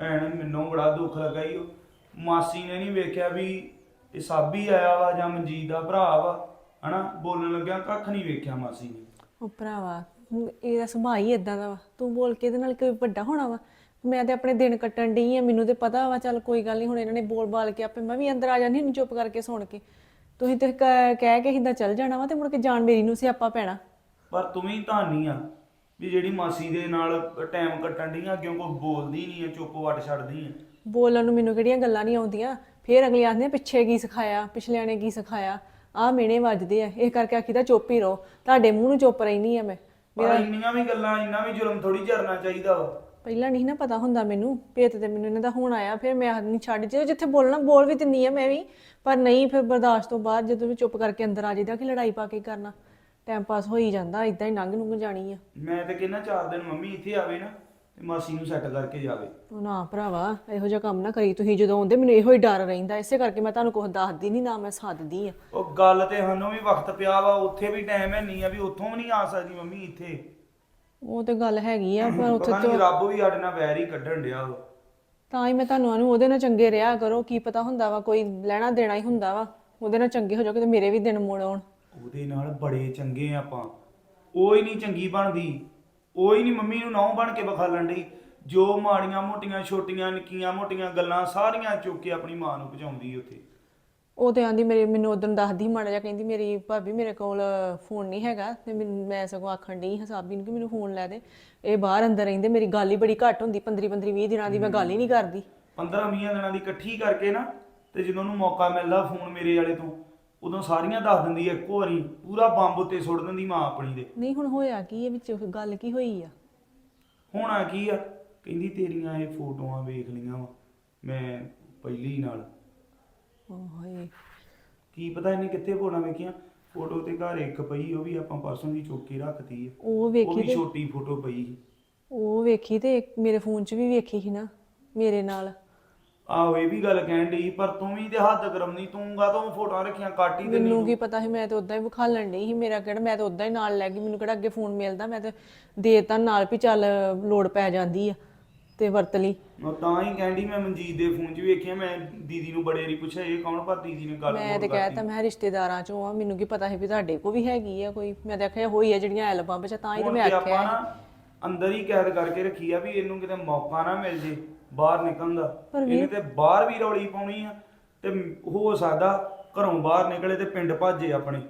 ਭੈਣ ਮੈਨੂੰ ਬੜਾ ਦੁੱਖ ਲੱਗਾ ਈ ਓ। ਮਾਸੀ ਨੇ ਨਹੀਂ ਵੇਖਿਆ ਵੀ ਇਹ ਸਾਬੀ ਆਇਆ ਵਾ ਜਾਂ ਮਨਜੀਤ ਦਾ ਭਰਾ ਵਾ ਹਨਾ? ਬੋਲਣ ਲੱਗਿਆ ਕੱਖ ਨਹੀਂ ਵੇਖਿਆ ਮਾਸੀ ਨੇ। ਉਹ ਭਰਾਵਾ ਹੁਣ ਇਹਦਾ ਸੁਭਾਅ ਹੀ ਇਦਾਂ ਦਾ ਵਾ। ਤੂੰ ਬੋਲ ਕੇ ਇਹਦੇ ਨਾਲ ਕੋਈ ਵੱਡਾ ਹੋਣਾ ਵਾ? ਮੈਂ ਤੇ ਆਪਣੇ ਦਿਨ ਕੱਟਣ ਡਈ ਆ ਮੈਨੂੰ ਤੇ ਪਤਾ ਵਾ ਚੱਲ ਕੋਈ ਗੱਲ ਨਹੀਂ ਹੁਣ ਇਹਨਾਂ ਨੇ ਬੋਲ ਬਾਲ ਕੇ ਆਪੇ ਮੈਂ ਵੀ ਅੰਦਰ ਆ ਜਾਂਦੀ ਹੁਣ ਚੁੱਪ ਕਰਕੇ ਸੁਣ ਕੇ। ਤੁਸੀਂ ਤੇ ਕ- ਕਹਿ ਕੇ ਹਿੱਦਾਂ ਚੱਲ ਜਾਣਾ ਵਾ ਤੇ ਮੁੜ ਕੇ ਜਾਣ ਮੇਰੀ ਨੂੰ ਸਿਆਪਾ ਪੈਣਾ। ਪਰ ਤੂੰ ਵੀ ਧਾਨੀ ਆ। ਵੀ ਜਿਹੜੀ ਮਾਸੀ ਦੇ ਨਾਲ ਟਾਈਮ ਕੱਟਣ ਡਈ ਆ ਕਿਉਂ ਕੋਈ ਬੋਲਦੀ ਨਹੀਂ ਆ ਚੁੱਪ ਵੱਟ ਛੱਡਦੀ ਆ। ਬੋਲਣ ਨੂੰ ਮੈਨੂੰ ਕਿਹੜੀਆਂ ਗੱਲਾਂ ਨਹੀਂ ਆਉਂਦੀਆਂ। ਫੇਰ ਅਗਲੇ ਆਖਦੇ ਆ, ਪਿੱਛੇ ਕੀ ਸਿਖਾਇਆ ਪਿਛਲਿਆਂ ਨੇ ਕੀ ਸਿਖਾਇਆ ਆਹ ਮੇਨੇ ਵੱਜਦੇ ਆ। ਇਹ ਕਰਕੇ ਆਖੀਦਾ ਚੁੱਪ ਹੀ ਰਹੋ। ਤੁਹਾਡੇ ਮੂੰਹ ਨੂੰ ਚੁੱਪ ਰਹਿਣੀ ਆ ਮੈਂ। ਪਰ ਇੰਨੀਆਂ ਵੀ ਗੱਲਾਂ ਇੰਨਾ ਵੀ ਜ਼ੁਲਮ ਥੋੜੀ ਕਰਨਾ ਚਾਹੀਦਾ ਵਾ। ਪਹਿਲਾਂ ਨਹੀਂ ਨਾ ਪਤਾ ਹੁੰਦਾ ਮੈਨੂੰ। ਭੇਤ ਤੇ ਮੈਨੂੰ ਇਹਨਾਂ ਦਾ ਹੁਣ ਆਇਆ ਫਿਰ ਮੈਂ ਆਖਦੀ ਛੱਡ ਜੇ ਜਿੱਥੇ ਬੋਲਣਾ ਬੋਲ ਵੀ ਦਿੰਨੀ ਆ ਮੈਂ ਵੀ। ਪਰ ਨਹੀਂ ਫਿਰ ਬਰਦਾਸ਼ਤ ਤੋਂ ਬਾਅਦ ਜਦੋਂ ਵੀ ਚੁੱਪ ਕਰਕੇ ਅੰਦਰ ਆ ਜਾਈਦਾ ਕਿ ਲੜਾਈ ਪਾ ਕੇ ਕਰਨਾ। ਟਾਈਮ ਪਾਸ ਹੋ ਹੀ ਜਾਂਦਾ ਇਦਾਂ ਹੀ ਲੰਘ ਨੂੰ ਜਾਣੀ ਆ। ਮੈਂ ਤੇ ਕਹਿੰਦਾ ਚਾਰ ਦਿਨ ਮੰਮੀ ਇੱਥੇ ਆਵੇ ਨਾ ਤੇ ਮਾਸੀ ਨੂੰ ਸੈੱਟ ਕਰਕੇ ਜਾਵੇ। ਉਹ ਨਾ ਭਰਾਵਾ ਇਹੋ ਜਿਹਾ ਕੰਮ ਨਾ ਕਰੀ ਤੁਸੀਂ ਜਦੋਂ ਆਉਂਦੇ ਮੈਨੂੰ ਇਹੋ ਹੀ ਡਰ ਰਹਿੰਦਾ ਇਸੇ ਕਰਕੇ ਮੈਂ ਤੁਹਾਨੂੰ ਕੁਝ ਦੱਸਦੀ ਨਹੀਂ ਨਾ ਮੈਂ ਸੱਦਦੀ ਆ। ਉਹ ਗੱਲ ਤੇ ਸਾਨੂੰ ਵੀ ਵਕਤ ਪਿਆ ਵਾ ਉੱਥੇ ਵੀ ਟਾਈਮ ਹੈ ਨਹੀਂ ਆ ਵੀ ਉੱਥੋਂ ਵੀ ਨਹੀਂ ਆ ਸਕਦੀ ਮੰਮੀ ਇੱਥੇ। ਉਹ ਤੇ ਗੱਲ ਹੈਗੀ ਆ ਪਰ ਉੱਥੇ ਪਤਾ ਨਹੀਂ ਰੱਬ ਵੀ ਸਾਡੇ ਨਾਲ ਵੈਰ ਹੀ ਕੱਢਣ ਡਿਆ ਵਾ। ਤਾਂ ਹੀ ਮੈਂ ਤੁਹਾਨੂੰ ਆਨੂੰ ਉਹਦੇ ਨਾਲ ਚੰਗੇ ਰਿਹਾ ਕਰੋ ਕੀ ਪਤਾ ਹੁੰਦਾ ਵਾ ਕੋਈ ਲੈਣਾ ਦੇਣਾ ਹੀ ਹੁੰਦਾ ਵਾ ਉਹਦੇ ਨਾਲ ਚੰਗੇ ਹੋ ਜਾਓ ਕਿਤੇ ਮੇਰੇ ਵੀ ਦਿਨ ਮੋੜ ਆਉਣ। ਉਹਦੇ ਨਾਲ ਬੜੇ ਚੰਗੇ ਆ ਆਪਾਂ। ਉਹ ਹੀ ਨਹੀਂ ਚੰਗੀ ਬਣਦੀ। ਉਹ ਹੀ ਨਹੀਂ ਮੰਮੀ ਨੂੰ ਨੌ ਬਣ ਕੇ ਵਿਖਾਲਣ ਡਈ। ਜੋ ਮਾੜੀਆਂ ਮੋਟੀਆਂ ਛੋਟੀਆਂ ਨਿੱਕੀਆਂ ਮੋਟੀਆਂ ਗੱਲਾਂ ਸਾਰੀਆਂ ਚੁੱਕ ਕੇ ਆਪਣੀ ਮਾਂ ਨੂੰ ਪਹੁੰਚਾਉਂਦੀ ਉੱਥੇ। ਉਹ ਤੇ ਆਂਦੀ ਮੇਰੇ ਮੈਨੂੰ ਉਦੋਂ ਦੱਸਦੀ ਮਾੜਾ ਜਿਹਾ ਕਹਿੰਦੀ ਮੇਰੀ ਭਾਬੀ ਮੇਰੇ ਕੋਲ ਫੋਨ ਨਹੀਂ ਹੈਗਾ ਤੇ ਮੈਨੂੰ- ਮੈਂ ਸਗੋਂ ਆਖਣ ਡਈ ਹਾਂ ਸਾਬੀ ਨੂੰ ਕਿ ਮੈਨੂੰ ਫੋਨ ਲੈ ਦੇ। ਇਹ ਬਾਹਰ ਅੰਦਰ ਰਹਿੰਦੇ ਮੇਰੀ ਗੱਲ ਹੀ ਬੜੀ ਘੱਟ ਹੁੰਦੀ। 15 15 20 ਦਿਨਾਂ ਦੀ ਮੈਂ ਗੱਲ ਹੀ ਨਹੀਂ ਕਰਦੀ। 15 20 ਦਿਨਾਂ ਦੀ ਇਕੱਠੀ ਕਰਕੇ ਨਾ ਤੇ ਜਦੋਂ ਉਹਨੂੰ ਮੌਕਾ ਮਿਲਦਾ ਫੋਨ ਮੇਰੇ ਵਾਲੇ ਤੋਂ ਉਦੋਂ ਸਾਰੀਆਂ ਦੱਸ ਦਿੰਦੀ ਐ ਇੱਕੋ ਵਾਰੀ ਪੂਰਾ ਬੰਬ ਉੱਤੇ ਸੁੱਟ ਦਿੰਦੀ ਮਾਂ ਆਪਣੀ ਦੇ। ਨਹੀਂ ਹੁਣ ਹੋਇਆ ਕੀ ਇਹ ਵਿੱਚ? ਗੱਲ ਕੀ ਹੋਈ ਆ? ਹੋਣਾ ਕੀ ਆ? ਕਹਿੰਦੀ ਤੇਰੀਆਂ ਇਹ ਫੋਟੋਆਂ ਵੇਖ ਲੀਆਂ ਵਾ ਮੈਂ ਪਹਿਲੀ ਨਾਲ। ਓਏ ਕੀ ਪਤਾ ਇਹਨੇ ਕਿੱਥੇ ਫੋਟੋਆਂ ਵੇਖੀਆਂ? ਫੋਟੋ ਤੇ ਘਰ ਇੱਕ ਪਈ ਉਹ ਵੀ ਆਪਾਂ ਪਰਸੋਂ ਦੀ ਚੁੱਕ ਕੇ ਰੱਖਤੀ ਹੈ ਉਹ ਉਹ ਵੇਖੀ ਵੀ ਤੇ ਛੋਟੀ ਫੋਟੋ ਪਈ ਸੀ। ਉਹ ਵੇਖੀ ਤੇ ਇੱਕ ਮੇਰੇ ਫੋਨ 'ਚ ਵੀ ਵੇਖੀ ਸੀ ਨਾ ਮੇਰੇ ਨਾਲ। ਆਹੋ ਇਹ ਵੀ ਗੱਲ ਕਹਿਣ ਡਈ ਪਰ ਤੂੰ ਵੀ ਤੇ ਹੱਦ ਕਰਮਨੀ ਤੂੰ ਗਾ ਤੋਂ ਫੋਟੋਆਂ ਰੱਖੀਆਂ ਕੱਟ ਦਿੰਦੀ ਮੈਨੂੰ ਕੀ ਪਤਾ ਸੀ ਮੈਂ ਤੇ ਉਦਾਂ ਹੀ ਵਿਖਾਲਣ ਡਈ ਸੀ ਮੇਰਾ ਕਿਹੜਾ ਮੈਂ ਤੇ ਉਦਾਂ ਹੀ ਨਾਲ ਲੈ ਗਈ ਮੈਨੂੰ ਕਿਹੜਾ ਅੱਗੇ ਫੋਨ ਮਿਲਦਾ ਮੈਂ ਤੇ ਦੇ ਤਾਂ ਨਾਲ ਵੀ ਚੱਲ ਲੋੜ ਪੈ ਜਾਂਦੀ ਆ ਤੇ ਵਰਤ ਲਈ। ਮੈਂ ਤਾਂ ਹੀ ਕਹਿੰਦੀ ਮੈਂ ਮਨਜੀਤ ਦੇ ਫੋਨ 'ਚ ਵੇਖਿਆ ਮੈਂ ਦੀਦੀ ਨੂੰ ਬੜੇ ਵਾਰੀ ਪੁੱਛਿਆ ਇਹ ਕੌਣ ਪਰ ਦੀਦੀ ਨੇ ਗੱਲ ਮੈਂ ਤੇ ਕਹਿਤਾ ਮੈਂ ਰਿਸ਼ਤੇਦਾਰਾਂ ਚੋਂ ਆ ਮੈਨੂੰ ਕੀ ਪਤਾ ਸੀ ਵੀ ਤੁਹਾਡੇ ਕੋ ਵੀ ਹੈਗੀ ਆ ਕੋਈ। ਮੈਂ ਤਾਂ ਆਖਿਆ ਹੋਈ ਆ ਜਿਹੜੀਆਂ ਐਲਬਮ ਵਿੱਚ ਤਾਂ ਹੀ ਤੇ ਮੈਂ ਤੇ ਆਖਿਆ ਅੰਦਰ ਹੀ ਕੈਦ ਕਰਕੇ ਰੱਖੀ ਆ ਵੀ ਇਹਨੂੰ ਕਿਤੇ ਮੌਕਾ ਨਾ ਮਿਲ ਜੇ। ਬਾਹਰ ਨਿਕਲਣ ਦਾ। ਇਹਨੇ ਤੇ ਬਾਹਰ ਵੀ ਰੌਲੀ ਪਾਉਣੀ ਆ ਤੇ ਹੋ ਸਕਦਾ ਘਰੋਂ ਬਾਹਰ ਨਿਕਲੇ ਤੇ ਪਿੰਡ ਭੱਜੇ ਆਪਣੇ।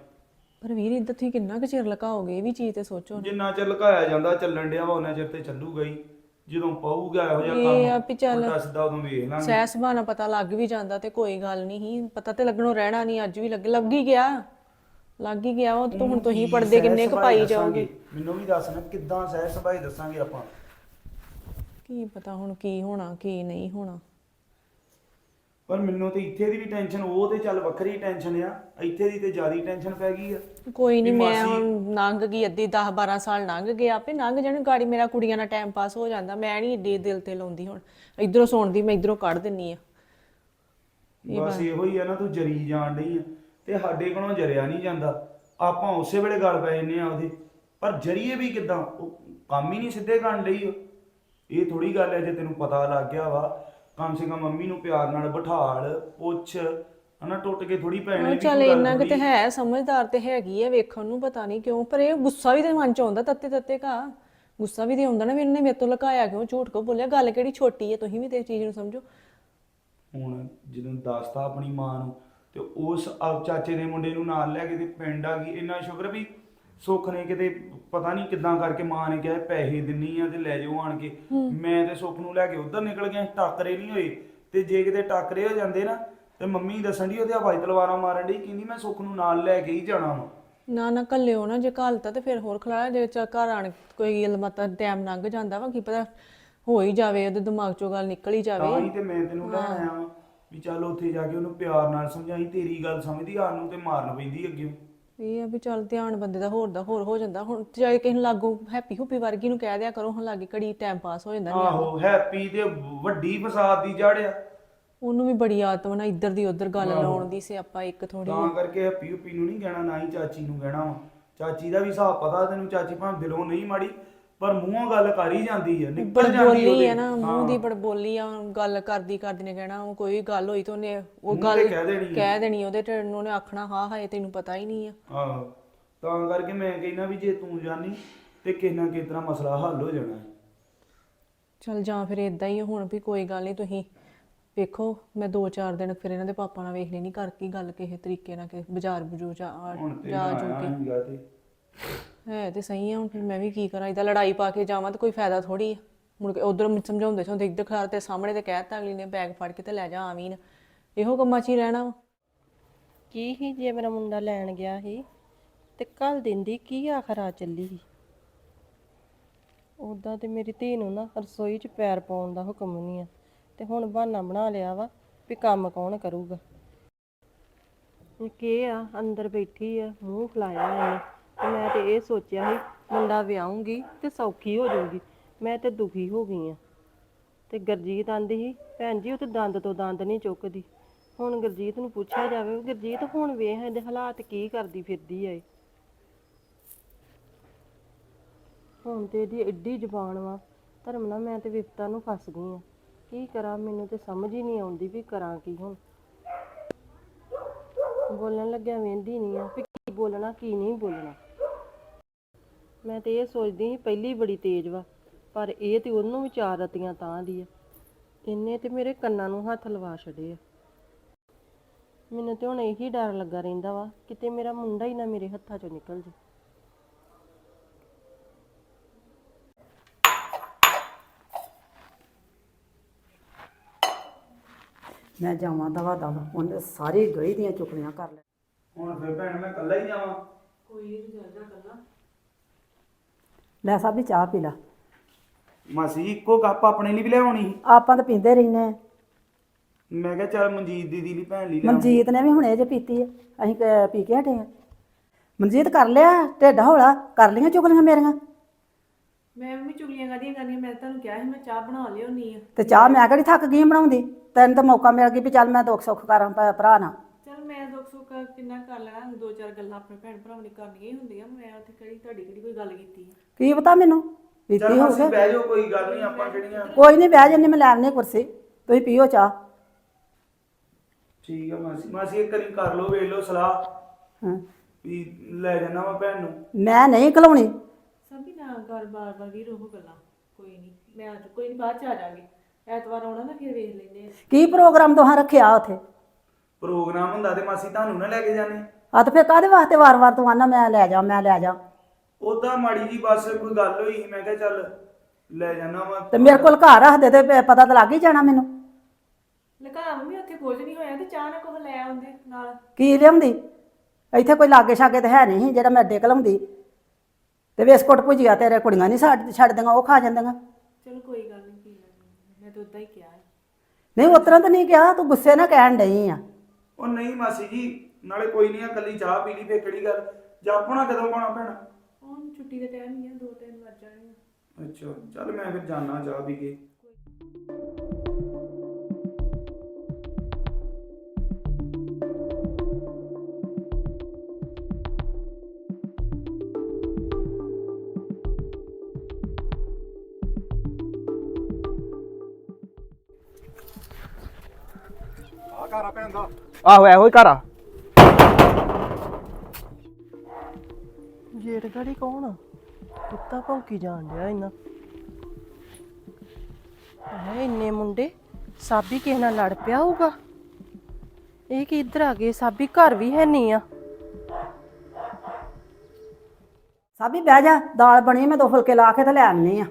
ਪਰ ਵੀਰ ਇੱਧਰ ਤੁਸੀਂ ਕਿੰਨਾ ਕੁ ਚਿਰ ਲਕਾਓਗੇ? ਇਹ ਵੀ ਚੀਜ਼ ਤੇ ਸੋਚੋ ਜਿੰਨਾ ਚਿਰ ਲੁਕਾਇਆ ਜਾਂਦਾ ਚੱਲਣ ਡਿਆ ਵਾ ਉਹਨਾਂ ਚਿਰ ਤੇ ਚੱਲੂਗਾ ਹੀ। ਜਦੋਂ ਪਊਗਾ ਇਹੋ ਜਿਹਾ ਇਹ ਆ ਕੰਮ ਵੀ ਚੱਲ ਸਿੱਧਾ ਉਦੋਂ ਵੇਖ ਲਾਂਗੇ। ਸਹਿ ਸੁਭਾਅ ਪਤਾ ਲੱਗ ਵੀ ਜਾਂਦਾ ਤੇ ਕੋਈ ਗੱਲ ਨਹੀਂ ਸੀ। ਪਤਾ ਤੇ ਲੱਗਣੋਂ ਰਹਿਣਾ ਨਹੀਂ ਅੱਜ ਵੀ ਲੱਗ ਲੱਗ ਹੀ ਗਿਆ। ਲੱਗ ਹੀ ਗਿਆ ਉਹ ਤਾਂ ਹੁਣ ਤੁਸੀਂ ਸਹਿ ਕਿੰਨੇ ਕੁ ਪਾਈ? ਜਾਓਗੇ? ਮੈਨੂੰ ਵੀ ਦੱਸ ਨਾ ਕਿੱਦਾਂ ਸਹਿ ਸੁਭਾਈ ਦੱਸਾਂਗੇ ਆਪਾਂ। ਕੀ ਪਤਾ ਹੁਣ ਕੀ ਹੋਣਾ ਕੀ ਨਹੀਂ ਹੋਣਾ। ਪਰ ਮੈਨੂੰ ਤੇ ਇੱਥੇ ਦੀ ਵੀ ਟੈਨਸ਼ਨ ਉਹ ਤੇ ਚੱਲ ਵੱਖਰੀ ਟੈਨਸ਼ਨ ਆ ਇੱਥੇ ਦੀ ਤੇ ਜ਼ਿਆਦੀ ਟੈਨਸ਼ਨ ਪੈ ਗਈ ਆ। ਕੋਈ ਨਹੀਂ ਮੈਂ ਹੁਣ ਲੰਘ ਗਈ ਅੱਧੀ 10 12 ਸਾਲ ਲੰਘ ਗਏ ਆਪੇ ਲੰਘ ਜਾਣ ਗਾੜੀ ਮੇਰਾ ਕੁੜੀਆਂ ਨਾਲ ਟਾਈਮ ਪਾਸ ਹੋ ਜਾਂਦਾ ਮੈਂ ਨਹੀਂ ਏਡੇ ਦਿਲ ਤੇ ਲਾਉਂਦੀ ਹੁਣ। ਇਧਰੋਂ ਸੁਣਦੀ ਮੈਂ ਇਧਰੋਂ ਕੱਢ ਦਿੰਨੀ ਆ। ਬਸ ਇਹੋ ਹੀ ਆ ਨਾ ਤੂੰ ਜਰੀ ਜਾਣ ਡਈ ਆ। ਤੇ ਸਾਡੇ ਕੋਲੋਂ ਜਰਿਆ ਨਹੀਂ ਜਾਂਦਾ। ਆਪਾਂ ਉਸੇ ਵੇਲੇ ਗੱਲ ਪੈ ਜੰਨੇ ਆ ਉਹਦੇ। ਪਰ ਜਰੀਏ ਵੀ ਕਿਦਾਂ? ਉਹ ਕੰਮ ਹੀ ਨਹੀਂ ਸਿੱਧੇ ਕਰਨ ਡਈ ਉਹ। ਇਹ ਥੋੜੀ ਗੱਲ ਹੈ ਜੇ ਤੈਨੂੰ ਪਤਾ ਲੱਗ ਗਿਆ ਵਾ ਕਮ ਸੇ ਕਮ ਮੰਮੀ ਨੂੰ ਪਿਆਰ ਨਾਲ ਬਿਠਾਲ ਪੁੱਛ ਹਨਾ ਟੁੱਟ ਕੇ ਥੋੜੀ ਉਹ ਵੀ ਚੱਲ ਇੰਨਾ ਕਿਤੇ ਥੋੜ੍ਹੀ। ਹੈ ਸਮਝਦਾਰ ਤੇ ਹੈਗੀ ਆ ਵੇਖਣ ਨੂੰ ਪਤਾ ਨਹੀਂ ਕਿਉਂ ਪਰ ਇਹ ਗੁੱਸਾ ਵੀ ਤੇ ਮਨ ਚ ਆਉਂਦਾ ਤੱਤੇ ਤੱਤੇ ਕਾ ਗੁੱਸਾ ਵੀ ਤੇ ਆਉਂਦਾ ਨਾ ਵੀ ਇਹਨੇ ਮੇਰੇ ਤੋਂ ਲੁਕਾਇਆ ਕਿਉਂ ਝੂਠ ਕੋ ਬੋਲਿਆ ਗੱਲ ਕਿਹੜੀ ਛੋਟੀ ਹੈ ਤੁਸੀਂ ਵੀ ਤੇ ਇਸ ਚੀਜ਼ ਨੂੰ ਸਮਝੋ ਹੁਣ ਜਦੋਂ ਦੱਸਤਾ ਆਪਣੀ ਮਾਂ ਨੂੰ ਤੇ ਉਸ ਚਾਚੇ ਦੇ ਮੁੰਡੇ ਨੂੰ ਨਾਲ ਲੈ ਕੇ ਤੇ ਪਿੰਡ ਆ ਗਈ ਇੰਨਾ ਸ਼ੁਕਰ ਵੀ ਸੁੱਖ ਨੇ ਕਿਤੇ ਪਤਾ ਨਹੀਂ ਕਿੱਦਾਂ ਕਰਕੇ ਮਾਂ ਨੇ ਕਿਹਾ ਪੈਸੇ ਦਿੰਨੀ ਆ ਤੇ ਲੈ ਜਾਓ ਆਣ ਕੇ। ਮੈਂ ਤੇ ਸੁੱਖ ਨੂੰ ਲੈ ਕੇ ਉਧਰ ਨਿਕਲ ਗਿਆ ਟੱਕਰੇ ਨਹੀਂ ਹੋਏ। ਤੇ ਜੇ ਕਿਤੇ ਟੱਕਰੇ ਹੋ ਜਾਂਦੇ ਨਾ ਤੇ ਮੰਮੀ ਦੱਸਣ ਦੀ ਉਹਦੇ ਹਵਾਈ ਤਲਵਾਰਾਂ ਮਾਰਨ ਦੀ ਕਹਿੰਦੀ ਮੈਂ ਸੁੱਖ ਨੂੰ ਨਾਲ ਲੈ ਕੇ ਹੀ ਜਾਣਾ ਵਾ। ਨਾ ਨਾ ਕੱਲਿਓ ਨਾ ਜੇ ਘਾਲਤਾ ਤੇ ਫਿਰ ਹੋਰ ਖਲਾਇਆ ਜੇ ਚਾ ਘਰ ਆਣ ਕੋਈ ਮਤਾ ਟਾਈਮ ਲੰਘ ਜਾਂਦਾ ਵਾ ਕੀ ਪਤਾ ਹੋ ਹੀ ਜਾਵੇ ਉਹਦੇ ਦਿਮਾਗ ਚੋਂ ਗੱਲ ਨਿਕਲ ਹੀ ਜਾਵੇ। ਹੀ ਤੇ ਮੈਂ ਤੈਨੂੰ ਲੈਣ ਆਇਆ ਵਾਂ ਵੀ ਚੱਲ ਉੱਥੇ ਜਾ ਕੇ ਉਹਨੂੰ ਪਿਆਰ ਨਾਲ ਸਮਝਾਈ ਤੇਰੀ ਗੱਲ ਸਮਝਦੀ ਆਨ ਨੂੰ ਤੇ ਮਾਰਨ ਪੈਂਦੀ ਅੱਗੇ। ਇਹ ਆ ਵੀ ਚੱਲ ਧਿਆਨ ਬੰਦੇ ਦਾ ਹੋਰ ਦਾ ਹੋਰ ਹੋ ਜਾਂਦਾ। ਹੁਣ ਚਾਹੇ ਕਿਸੇ ਨੂੰ ਲਾਗੂ ਹੈਪੀ ਹੁਪੀ ਵਰਗੀ ਨੂੰ ਕਹਿ ਦਿਆ ਕਰੋ ਹੁਣ ਲਾਗੇ ਘੜੀ ਟਾਈਮ ਪਾਸ ਹੋ ਜਾਂਦਾ ਆਹੋ ਹੈਪੀ ਤੇ ਵੱਡੀ ਫਸਾਦ ਦੀ ਜੜ ਆ ਉਹਨੂੰ ਵੀ ਬੜੀ ਆਦਤ ਨਾ ਇੱਧਰ ਦੀ ਉੱਧਰ ਗੱਲ ਲਾਉਣ ਦੀ ਸਿਆਪਾ ਇੱਕ ਥੋੜੀ ਤਾਂ ਕਰਕੇ ਹੈਪੀ ਹੁਪੀ ਨੂੰ ਨਹੀਂ ਕਹਿਣਾ ਨਾ ਹੀ ਚਾਚੀ ਨੂੰ ਕਹਿਣਾ ਵਾ। ਚਾਚੀ ਦਾ ਵੀ ਹਿਸਾਬ ਪਤਾ ਤੈਨੂੰ ਚਾਚੀ ਭਾਵੇਂ ਦਿਲੋਂ ਨਹੀਂ ਮਾੜੀ ਪਰ ਮੂੰਹੋਂ ਗੱਲ ਕਰ ਹੀ ਜਾਂਦੀ ਹੈ ਨਿਕਲ ਜਾਂਦੀ ਬੜਬੋਲੀ। ਆ ਨਾ ਮੂੰਹ ਹਾਂ। ਦੀ ਬੜਬੋਲੀ ਆ ਗੱਲ ਕਰਦੀ ਕਰਦੀ ਨੇ ਕਹਿਣਾ ਉਹ ਕੋਈ ਗੱਲ ਹੋਈ ਤੇ ਉਹਨੇ ਉਹ ਮੂੰਹ ਗੱਲ ਕਹਿ ਦੇਣੀ। ਕਹਿ ਦੇਣੀ ਉਹਦੇ ਤੇ ਉਹਨੇ ਆਖਣਾ ਹਾਂ ਹਾਏ ਤੈਨੂੰ ਪਤਾ ਹੀ ਨਹੀਂ ਆ ਆਹੋ ਤਾਂ ਕਰਕੇ ਮੈਂ ਕਹਿੰਦਾ ਵੀ ਜੇ ਤੂੰ ਜਾਣੀ ਤੇ ਕਿਸੇ ਨਾ ਕਿਸੇ ਤਰ੍ਹਾਂ ਮਸਲਾ ਹੱਲ ਹੋ ਜਾਣਾ ਹੈ। ਚਲ ਜਾਂ ਫਿਰ ਇਦਾਂ ਹੀ ਆ, ਹੁਣ ਵੀ ਕੋਈ ਗੱਲ ਨਹੀਂ ਤੁਸੀਂ ਵੇਖੋ ਮੈਂ 2-4 ਦਿਨ ਫਿਰ ਇਹਨਾਂ ਦੇ ਪਾਪਾ ਨਾਲ ਵੇਖ ਲੈਣੀ ਕਰ ਕੀ ਗੱਲ ਕਿਸੇ ਤਰੀਕੇ ਨਾਲ ਕਿ ਬਾਜ਼ਾਰ ਬਜੂ ਜਾ ਹੁਣ ਤੇ ਜਾ ਜੋ ਆਇਆ ਕੇ ਹੀਗਾ ਤੇ ਹੈ ਤੇ ਸਹੀ ਆ, ਹੁਣ ਫਿਰ ਮੈਂ ਵੀ ਕੀ ਕਰਾਂ, ਇਹਦਾ ਲੜਾਈ ਪਾ ਕੇ ਜਾਵਾਂ ਤਾਂ ਕੋਈ ਫਾਇਦਾ ਥੋੜੀ ਆ। ਮੁੜ ਕੇ ਉਧਰ ਸਮਝਾਉਂਦੇ ਸੋ ਇੱਧਰ ਖਲਾਰ ਤੇ ਸਾਹਮਣੇ ਤੇ ਕਹਿਤਾ ਅਗਲੀ ਨੇ ਬੈਗ ਫੜ ਕੇ ਤੇ ਲੈ ਜਾ ਆਵੀਂ ਨਾ। ਇਹੋ ਕੰਮਾਂ 'ਚ ਹੀ ਰਹਿਣਾ ਵਾ। ਕੀ ਹੀ ਜੇ ਮੇਰਾ ਮੁੰਡਾ ਲੈਣ ਗਿਆ ਸੀ ਤੇ ਕੱਲ ਦਿੰਦੀ ਕੀ ਆਖਰ ਚੱਲੀ ਸੀ? ਉਦਾਂ ਤੇ ਮੇਰੀ ਧੀ ਨੂੰ ਨਾ ਰਸੋਈ 'ਚ ਪੈਰ ਪਾਉਣ ਦਾ ਹੁਕਮ ਨਹੀਂ ਆ ਤੇ ਹੁਣ ਬਹਾਨਾ ਬਣਾ ਲਿਆ ਵਾ ਵੀ ਕੰਮ ਕੌਣ ਕਰੂਗਾ। ਕੀ ਆ, ਅੰਦਰ ਬੈਠੀ ਆ, ਮੂੰਹ ਫਲਾਇਆ ਇਹਨੇ। ਤੇ ਮੈਂ ਤੇ ਇਹ ਸੋਚਿਆ ਸੀ, ਮੁੰਡਾ ਵਿਆਹੂੰਗੀ ਤੇ ਸੌਖੀ ਹੋ ਜਾਊਗੀ ਮੈਂ ਤੇ ਦੁਖੀ ਹੋ ਗਈ ਆ। ਤੇ ਗਰਜੀਤ ਆਂਦੀ ਸੀ, ਭੈਣ ਜੀ, ਉਹ ਤੇ ਦੰਦ ਤੋਂ ਦੰਦ ਨਹੀਂ ਚੁੱਕਦੀ। ਹੁਣ ਗਰਜੀਤ ਨੂੰ ਪੁੱਛਿਆ ਜਾਵੇ, ਵੀ ਗਰਜੀਤ ਹੁਣ ਵੇਖ ਇਹਦੇ ਹਾਲਾਤ ਕੀ ਕਰਦੀ ਫਿਰਦੀ ਐ ਹੁਣ ਤੇ ਇਹਦੀ ਐਡੀ ਜ਼ਬਾਨ ਵਾ। ਧਰਮ ਨਾਲ ਮੈਂ ਤੇ ਵਿਪਤਾ ਨੂੰ ਫਸ ਗਈ ਆ। ਕੀ ਕਰਾਂ, ਮੈਨੂੰ ਤੇ ਸਮਝ ਹੀ ਨਹੀਂ ਆਉਂਦੀ ਵੀ ਕਰਾਂ ਕੀ ਹੁਣ। ਬੋਲਣ ਲੱਗਿਆ ਵੇਂਦੀ ਨਹੀਂ ਆ ਵੀ ਕੀ ਬੋਲਣਾ, ਕੀ ਨਹੀਂ ਬੋਲਣਾ। ਮੈਂ ਤੇ ਇਹ ਸੋਚਦੀ ਸੀ ਪਹਿਲੀ ਬੜੀ ਤੇਜ਼ ਵਾ ਪਰ ਇਹ ਤੇ ਉਹਨੂੰ ਵਿਚਾਰ ਰਤੀਆਂ ਤਾਂ ਦੀ ਆ। ਇਹਨੇ ਤੇ ਮੇਰੇ ਕੰਨਾਂ ਨੂੰ ਹੱਥ ਲਵਾ ਛੱਡੇ ਆ। ਮੈਨੂੰ ਤੇ ਹੁਣ ਇਹੀ ਡਰ ਲੱਗਾ ਰਹਿੰਦਾ ਵਾ ਕਿਤੇ ਮੇਰਾ ਮੁੰਡਾ ਹੀ ਨਾ ਮੇਰੇ ਹੱਥਾਂ ਚੋਂ ਨਿਕਲ ਜੇ ਮੈਂ ਜਾਵਾਂ ਦਵਾ ਦਵਾ ਉਹਨੇ ਸਾਰੀ ਗਲੀ ਦੀਆਂ ਚੁਗਲੀਆਂ ਕਰ ਲੈ ਹੁਣ ਫਿਰ ਭੈਣ ਮੈਂ ਇਕੱਲਾ ਹੀ ਜਾਵਾਂ। ਲੈ ਸਾਬੀ ਚਾਹ ਪੀ ਲਾ। ਮਾਸੀ ਜੀ, ਇੱਕੋ ਕੱਪ ਆਪਣੇ ਲਈ ਵੀ ਲਿਆਉਣੀ ਸੀ। ਆਪਾਂ ਤਾਂ ਪੀਂਦੇ ਰਹਿੰਦੇ ਆ ਮੈਂ ਕਿਹਾ ਚੱਲ ਮਨਜੀਤ ਦੀਦੀ ਲਈ ਭੈਣ ਲਈ ਮਨਜੀਤ ਨੇ ਵੀ ਹੁਣੇ ਜੇ ਪੀਤੀ ਆ ਅਸੀਂ ਕ- ਪੀ ਕੇ ਹਟੇ ਆ ਮਨਜੀਤ ਕਰ ਲਿਆ ਢਿੱਡ ਹੌਲਾ ਕਰ ਲੀਆਂ ਚੁਗਲੀਆਂ ਮੇਰੀਆਂ? ਮੈਂ ਵੀ ਚੁਗਲੀਆਂ ਕਰਦੀਆਂ ਕਰਨੀਆਂ ਮੈਂ ਤੁਹਾਨੂੰ ਕਿਹਾ ਸੀ ਮੈਂ ਚਾਹ ਬਣਾ ਲਿਆਉਣੀ ਆ। ਤੇ ਚਾਹ ਮੈਂ ਕਿਹੜੀ ਥੱਕ ਗਈ ਬਣਾਉਂਦੀ ਤੈਨੂੰ ਤਾਂ ਮੌਕਾ ਮਿਲ ਗਿਆ ਵੀ ਚੱਲ ਮੈਂ ਦੁੱਖ ਸੁੱਖ ਕਰਾਂ ਭੈ- ਭਰਾ ਨਾਲ। ਸੁੱਖ ਕਿੰਨਾ ਕਰ ਲੈਣਾ? ਦੋ ਚਾਰ ਗੱਲਾਂ ਆਪਣੇ ਭੈਣ ਭਰਾਵਾਂ ਨੇ ਕਰਨੀਆਂ ਹੀ ਹੁੰਦੀਆਂ। ਮੈਂ ਉੱਥੇ ਕਿਹੜੀ ਤੁਹਾਡੀ ਕਿਹੜੀ ਕੋਈ ਗੱਲ ਕੀਤੀ ਆ? ਕੀ ਪਤਾ ਮੈਨੂੰ? ਚੱਲ ਪੀਤੀ ਹੋ ਗਏ ਬਹਿ ਜਾਓ ਕੋਈ ਗੱਲ ਨਹੀਂ ਆਪਾਂ ਕਿਹੜੀਆਂ ਕੋਈ ਨਹੀਂ ਬਹਿ ਜੰਨੀ ਮੈਂ ਲੈ ਆਉਂਦੀ ਕੁਰਸੀ। ਤੁਸੀਂ ਪੀਓ ਚਾਹ। ਠੀਕ ਆ ਮਾਸੀ। ਮਾਸੀ ਇੱਕ ਵਾਰੀ ਕਰ ਲਓ ਵੇਖ ਲਓ ਸਲਾਹ। ਹਾਂ। ਵੀ ਲੈ ਜਾਣਾ ਵਾ ਭੈਣ ਨੂੰ। ਮੈਂ ਨਹੀਂ ਘਲਾਉਣੀ। ਸਭੀ ਨਾ ਘਰ ਬਾਰ ਬਾਰ ਵੀ ਰਹੋ ਗੱਲਾਂ। ਕੋਈ ਨਹੀਂ ਮੈਂ ਅੱਜ ਕੋਈ ਨਹੀਂ ਬਾਅਦ ਚ ਆ ਜਾਾਂਗੇ ਐਤਵਾਰ ਆਉਣਾ ਨਾ ਫਿਰ ਵੇਖ ਲੈਂਦੇ ਆ। ਕੀ ਪ੍ਰੋਗਰਾਮ ਤੁਹਾਂ ਰੱਖਿਆ ਉੱਥੇ? ਪ੍ਰੋਗਰਾਮ ਹੁੰਦਾ ਤੇ ਮਾਸੀ ਤੁਹਾਨੂੰ ਨਾ ਲੈ ਕੇ ਜਾਣੇ। ਆ ਤੇ ਫਿਰ ਕਾਹਦੇ ਵਾਸਤੇ ਵਾਰ-ਵਾਰ ਤੂੰ ਆਨਾ ਮੈਂ ਲੈ ਜਾ ਮੈਂ ਲੈ ਜਾ। ਉਦਾਂ ਮਾੜੀ ਜੀ ਬਸ ਕੋਈ ਗੱਲ ਹੋਈ ਸੀ ਮੈਂ ਕਿਹਾ ਚੱਲ ਲੈ ਜਾਣਾ ਵਾ। ਤੇ ਮੇਰੇ ਕੋਲ ਘਰ ਰੱਖਦੇ ਤੇ ਪ- ਪਤਾ ਤਾਂ ਲੱਗ ਹੀ ਜਾਣਾ ਮੈਨੂੰ। ਲਗਾ ਮੰਮੀ ਉੱਥੇ ਕੁਝ ਨਹੀਂ ਹੋਇਆ ਤੇ ਚਾਹ ਨਾ ਕੋਹ ਲੈ ਆਉਂਦੇ ਨਾਲ। ਕੀ ਲਿਆਉਂਦੀ? ਇੱਥੇ ਕੋਈ ਲਾਗੇ ਛਾਗੇ ਤੇ ਹੈ ਨਹੀਂ ਸੀ ਜਿਹੜਾ ਮੈਂ ਅੱਡੇ ਘਲਾਉਂਦੀ ਤੇ ਬਿਸਕੁਟ ਭੁਜੀਆ ਤੇਰੇ ਕੁੜੀਆਂ ਨਹੀਂ ਛੱਡ ਛੱਡਦੀਆਂ ਉਹ ਖਾ ਜਾਂਦੀਆਂ। ਚਲੋ ਕੋਈ ਗੱਲ ਨਹੀਂ ਪੀ ਲੈਂਦੇ ਮੈਂ ਤਾਂ ਉਦਾਂ ਹੀ ਕਿਹਾ ਨਹੀਂ ਉਤਰਾ ਤਾਂ ਨਹੀਂ ਕਿਹਾ ਤੂੰ ਗੁੱਸੇ ਨਾਲ ਕਹਿਣ ਡਈ ਆ। ਉਹ ਨਹੀਂ ਮਾਸੀ ਜੀ ਨਾਲੇ ਕੋਈ ਨਹੀਂ ਆ ਕੱਲੀ ਚਾਹ ਪੀ ਲਈ ਫੇਰ ਕਿਹੜੀ ਗੱਲ? ਜਾਪਣਾ ਕਦੋਂ ਪਾਉਣਾ ਭੈਣ? ਹੁਣ ਛੁੱਟੀ ਦੇ ਟਾਈਮ ਹੀ ਆ ਦੋ ਤਿੰਨ ਵੱਜ ਜਾਣੇ ਆ। ਅੱਛਾ ਚੱਲ ਮੈਂ ਫਿਰ ਜਾਣਾ ਚਾਹ ਪੀ ਕੇ। ਆਹੋ ਇਹੋ ਹੀ ਘਰ ਆ। ਜੇੜ ਗੜੀ ਕੌਣ ਆ? ਕੁੱਤਾ ਭੌਂਕੀ ਜਾਣ ਡਿਆ ਇੰਨਾ। ਹੈ ਇੰਨੇ ਮੁੰਡੇ ਸਾਬੀ ਕਿਸੇ ਨਾਲ ਲੜ ਪਿਆ ਹੋਊਗਾ? ਇਹ ਕਿ ਇੱਧਰ ਆ ਗਏ ਸਾਬੀ ਘਰ ਵੀ ਹੈ ਨਹੀਂ ਆ। ਸਾਬੀ ਬਹਿ ਜਾ ਦਾਲ ਬਣੀ ਮੈਂ ਦੋ ਫੁਲਕੇ ਲਾ ਕੇ ਤੇ ਲੈ ਆਉਣੀ ਆ।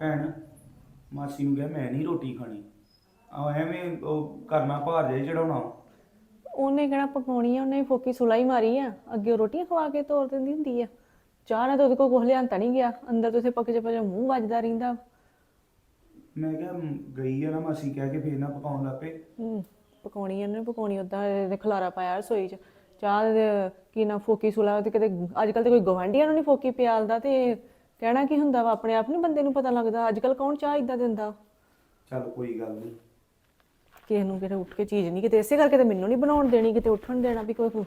ਭੈਣ ਮਾਸੀ ਨੂੰ ਕਿਹਾ ਮੈਂ ਨਹੀਂ ਰੋਟੀ ਖਾਣੀ। ਆ ਐਵੇਂ ਉਹ ਕਰਨਾ ਭਾਰ ਜੇ ਚੜਾਉਣਾ ਉਹਨੇ ਕਿਹੜਾ ਪਕਾਉਣੀ ਆ ਉਹਨੇ ਫੋਕੀ ਸੁਲਾਈ ਮਾਰੀ ਆ। ਅੱਗੇ ਉਹ ਰੋਟੀਆਂ ਖਵਾ ਕੇ ਤੋਰ ਦਿੰਦੀ ਹੁੰਦੀ ਆ। ਚਾਹ ਨਾਲ ਤਾਂ ਉਹਦੇ ਕੋਲ ਕੁਝ ਲਿਆਂਤਾ ਨਹੀਂ ਗਿਆ। ਅੰਦਰ ਤੋਂ ਉੱਥੇ ਪੱਕ ਪਜਾ ਮੂੰਹ ਵੱਜਦਾ ਰਹਿੰਦਾ। ਮੈਂ ਕਿਹਾ ਮ, ਗਈ ਆ ਨਾ ਮਾਸੀ ਕਹਿ ਕੇ ਫੇਰ ਨਾ ਪਕਾਉਣ ਲੱਪੇ ਹੂੰ ਪਕਾਉਣੀ ਆ ਉਹਨੇ ਪਕਾਉਣੀ ਉਦਾਂ ਇਹਦੇ ਖਲਾਰਾ ਪਾਇਆ ਰਸੋਈ ਚ। ਚਾਹ ਦੇ ਕੀ ਨਾ ਫੋਕੀ ਸੁਲਾ ਤੇ ਕਿਤੇ ਅੱਜ ਕੱਲ ਤੇ ਕੋਈ ਗਵਾਂਢੀਆਂ ਨੂੰ ਨਹੀਂ ਫੋਕੀ ਪਿਆਲਦਾ ਤੇ ਕਹਿਣਾ ਕੀ ਹੁੰਦਾ ਵਾ? ਆਪਣੇ ਆਪ ਨੂੰ ਬੰਦੇ ਨੂੰ ਪਤਾ ਲੱਗਦਾ। ਅੱਜ ਕੱਲ ਕੌਣ ਚਾਹ ਇਦਾਂ ਦਿੰਦਾ? ਚੱਲ ਕੋਈ ਗੱਲ ਨਹੀਂ ਕਿਸੇ ਨੂੰ ਕਿਤੇ ਉੱਠ ਕੇ ਚੀਜ਼ ਨਹੀਂ ਕਿਤੇ ਇਸੇ ਕਰਕੇ ਤੇ ਮੈਨੂੰ ਨਹੀਂ ਬਣਾਉਣ ਦੇਣੀ ਕਿਤੇ ਉੱਠਣ ਦੇਣਾ ਵੀ ਕੋਈ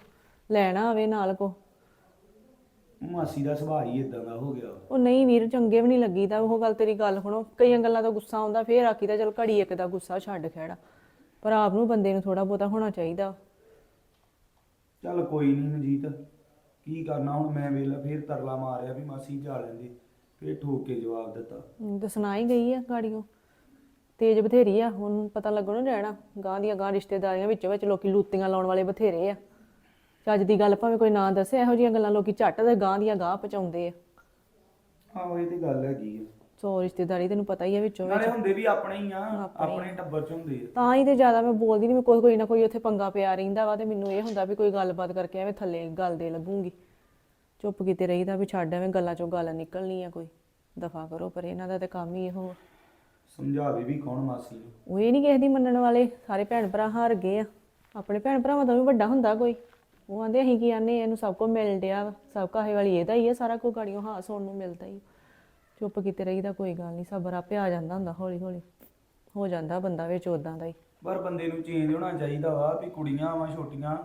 ਲੈਣਾ ਆਵੇ ਨਾਲ ਕੋ। ਮਾਸੀ ਦਾ ਸੁਭਾਅ ਹੀ ਇਦਾਂ ਦਾ ਹੋ ਗਿਆ। ਉਹ ਨਹੀਂ ਵੀਰ ਚੰਗੇ ਵੀ ਨਹੀਂ ਲੱਗੀਦਾ ਉਹ ਗੱਲ ਤੇਰੀ ਗੱਲ ਸੁਣੋ। ਕਈਆਂ ਗੱਲਾਂ ਦਾ ਗੁੱਸਾ ਆਉਂਦਾ ਫੇਰ ਆਖੀਦਾ ਚਲ ਘੜੀ ਇੱਕ ਦਾ ਗੁੱਸਾ ਛੱਡ ਖੜਾ। ਪਰ ਆਪ ਨੂੰ ਬੰਦੇ ਨੂੰ ਥੋੜਾ ਬਹੁਤਾ ਹੋਣਾ ਚਾਹੀਦਾ। ਚੱਲ ਕੋਈ ਨਹੀਂ ਮਨਜੀਤ ਕੀ ਕਰਨਾ? ਹੁਣ ਮੈਂ ਵੇਲਾ ਫੇਰ ਤਰਲਾ ਮਾਰਿਆ ਵੀ ਮਾਸੀ ਜਾ ਲੈਂਦੇ ਫੇਰ ਠੋਕ ਕੇ ਜਵਾਬ ਦਿੱਤਾ। ਹੁਣ ਦੱਸਣਾ ਹੀ ਗਈ ਆ ਗਾੜੀਓ। ਤੇਜ ਬਥੇਰੀ ਆ ਉਹਨੂੰ ਪਤਾ ਲੱਗਣਾ ਨਾ ਰਹਿਣਾ। ਗਾਂ ਦੀਆਂ ਗਾਂ ਰਿਸ਼ਤੇਦਾਰੀਆਂ ਵਿੱਚ ਵਿੱਚ ਲੋਕੀ ਲੂਤੀਆਂ ਲਾਉਣ ਵਾਲੇ ਬਥੇਰੇ ਆ। ਚੱਜ ਦੀ ਗੱਲ ਭਾਵੇਂ ਕੋਈ ਨਾ ਦੱਸੇ ਇਹੋ ਜਿਹੀਆਂ ਗੱਲਾਂ ਲੋਕੀ ਝੱਟ ਦੇ ਗਾਂ ਦੀਆਂ ਗਾਂ ਪਹੁੰਚਾਉਂਦੇ ਆ। ਆਹੋ ਇਹ ਤੇ ਗੱਲ ਹੈਗੀ ਆ। ਸੋ ਰਿਸ਼ਤੇਦਾਰੀ ਤੈਨੂੰ ਪਤਾ ਹੀ ਆ ਵਿੱਚੋਂ ਵਿੱਚ। ਨਾਲੇ ਹੁੰਦੇ ਵੀ ਆਪਣੇ ਹੀ ਆ ਆਪਣੇ ਟੱਬਰ ਚ ਹੁੰਦੇ ਆ। ਤਾਂ ਹੀ ਤੇ ਜ਼ਿਆਦਾ ਮੈਂ ਬੋਲਦੀ ਨਹੀਂ ਕੋਈ ਕੋਈ ਨਾ ਕੋਈ ਉੱਥੇ ਪੰਗਾ ਪਿਆ ਰਹਿੰਦਾ ਵਾ ਤੇ ਮੈਨੂੰ ਇਹ ਹੁੰਦਾ ਵੀ ਕੋਈ ਗੱਲਬਾਤ ਕਰਕੇ ਐਵੇਂ ਥੱਲੇ ਗੱਲ ਦੇ ਲੱਗੂਗੀ। ਚੁੱਪ ਕੀਤੇ ਰਹੀਦਾ ਵੀ ਛੱਡ ਐਵੇਂ ਗੱਲਾਂ ਚੋਂ ਗੱਲ ਨਿਕਲਣੀ ਆ ਕੋਈ। ਦਫਾ ਕਰੋ ਪਰ ਇਹਨਾਂ ਦਾ ਤੇ ਕੰਮ ਹੀ ਇਹੋ ਆ। ਸਮਝਾਵੇ ਵੀ ਕੌਣ ਮਾਸੀ ਨੂੰ। ਉਹ ਇਹ ਨਹੀਂ ਕਿਸੇ ਦੀ ਮੰਨਣ ਵਾਲੇ ਸਾਰੇ ਭੈਣ ਭਰਾ ਹਾਰ ਗਏ ਆ। ਆਪਣੇ ਭੈਣ ਭਰਾਵਾਂ ਤੋਂ ਵੀ ਵੱਡਾ ਹੁੰਦਾ ਕੋਈ। ਉਹ ਆਂਦੇ ਅਸੀਂ ਕੀ ਆਨੇ ਇਹਨੂੰ ਸਭ ਕੁਝ ਮਿਲ ਡਿਆ ਵਾ। ਸਭ ਕਾਹੇ ਵਾਲੀ ਇਹਦਾ ਹੀ ਆ ਸਾਰਾ ਕੁਝ ਗਾੜੀਆਂ ਹਾਸ ਹੋਣ ਨੂੰ ਮਿਲਦਾ ਹੀ ਚੁੱਪ ਕੀਤੇ ਰਹੀਦਾ ਕੋਈ ਗੱਲ ਨਹੀਂ ਸਬਰ ਆਪੇ ਆ ਜਾਂਦਾ ਹੁੰਦਾ ਹੌਲੀ ਹੌਲੀ ਹੋ ਜਾਂਦਾ ਬੰਦਾ ਵਿੱਚ ਉਦਾਂ ਦਾ ਹੀ। ਪਰ ਬੰਦੇ ਨੂੰ ਚੇਂਜ ਹੋਣਾ ਚਾਹੀਦਾ ਵਾ ਵੀ ਕੁੜੀਆਂ ਵਾ ਛੋਟੀਆਂ।